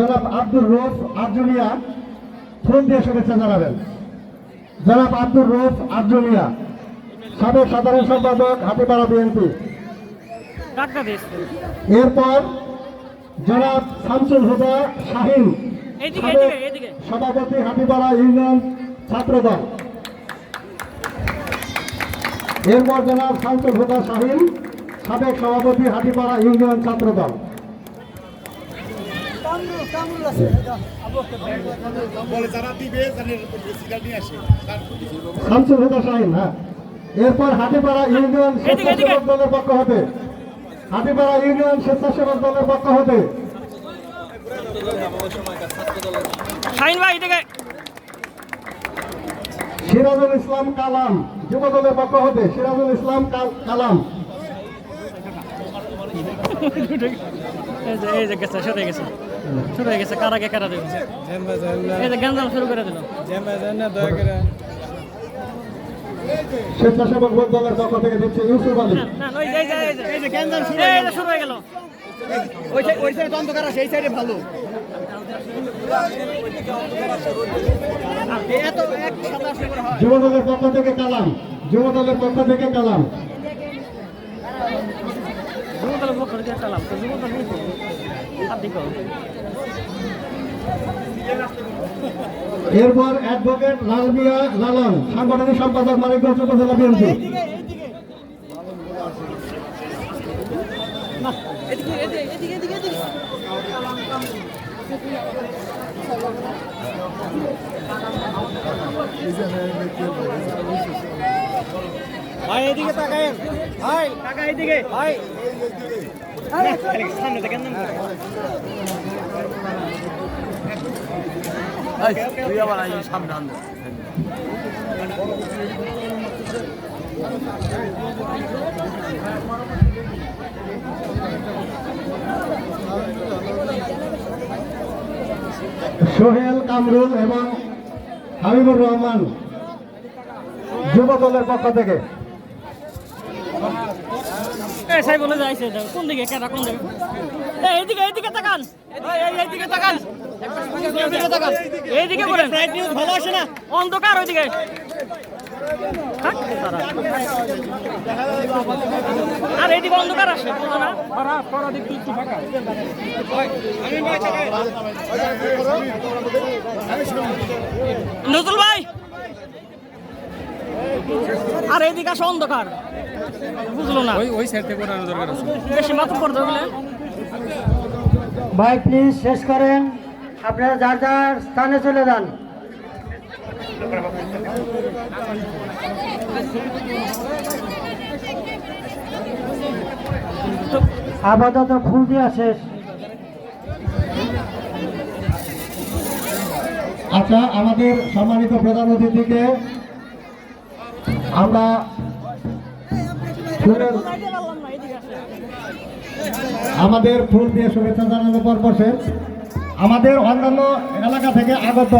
জনাব আব্দুর রৌফ আর্জুমিয়া ফোন দিয়ে শুভেচ্ছা জানাবেন। জনাব আব্দুর রৌফ আর্জুমিয়া সাবেক সাধারণ সম্পাদক হাতিপাড়া বিএনপি। এরপর জনাব শামসুল হুদা শাহিন। সভাপতি হাতিপাড়া ইউনিয়ন ছাত্রদল। এরপর জনাব শামসুল হুদা শাহিন সাবেক সভাপতি হাতিপাড়া ইউনিয়ন ছাত্রদল বলে যারা দিবে তাদের সিগন্যাল নিয়ে আসে শামসুল হুদা শাহিন হ্যাঁ এরপর হাতিপাড়া ইউনিয়ন। স্বেচ্ছাসেবক দলের পক্ষ হতে। হাতিপাড়া ইউনিয়ন স্বেচ্ছাসেবক দলের পক্ষ হতে। সিরাজুল ইসলাম কালাম যুব দলের পক্ষ হতে। সিরাজুল ইসলাম কালাম। এই যে গেছে হয়ে গেছে। শুরু হয়ে গেছে কার এই যে শুরু করে দিল। স্বেচ্ছাসেবক দলের পক্ষ থেকে দিচ্ছে ইউসুফ আলী। না না ওই যে এই যে এই যে এই যে গ্যাঞ্জাম শুরু এই যে শুরু হয়ে গেল। ওই সাইড অন্ধকার আছে সাইডে ভালো। এত এক সাদা আসলে করে যুব দলের পক্ষ থেকে কালাম যুব দলের পক্ষ থেকে কালাম। চালাম তো। আর দিকো এরপর অ্যাডভোকেট লাল মিয়া লালন সাংগঠনিক সম্পাদক মানিকগঞ্জ উপজেলা বিএনপি। এদিকে এদিকে এদিকে এদিকে এদিকে। ভাই এদিকে তাকায়েন। ভাই এদিকে। ভাই। সামনে দেখেন না তুই আবার আই সামনে আন সোহেল কামরুল এবং হাবিবুর রহমান। যুব দলের পক্ষ থেকে। কোন দিকে? কেটা কোন দিকে? এইদিকে এইদিকে তাকান। এই এই এইদিকে তাকান। এইদিকে তাকান। এইদিকে করেন ফ্লাইট ভালো আসে না? অন্ধকার ওইদিকে। আর এইদিকে অন্ধকার আসে না ভাই আর এইদিকে আসে অন্ধকার। বুঝলো না। ওই ওই সাইড থেকে ওঠানো দরকার আছে। বেশি মাত্র পড়তে গেলে ভাই প্লিজ শেষ করেন। আপনারা যার যার স্থানে চলে যান। আপাতত ফুল দেওয়া শেষ। আচ্ছা আমাদের সম্মানিত প্রধান অতিথিকে আমরা আমাদের ফুল দিয়ে শুভেচ্ছা জানানোর পর আমাদের অন্যান্য এলাকা থেকে আগত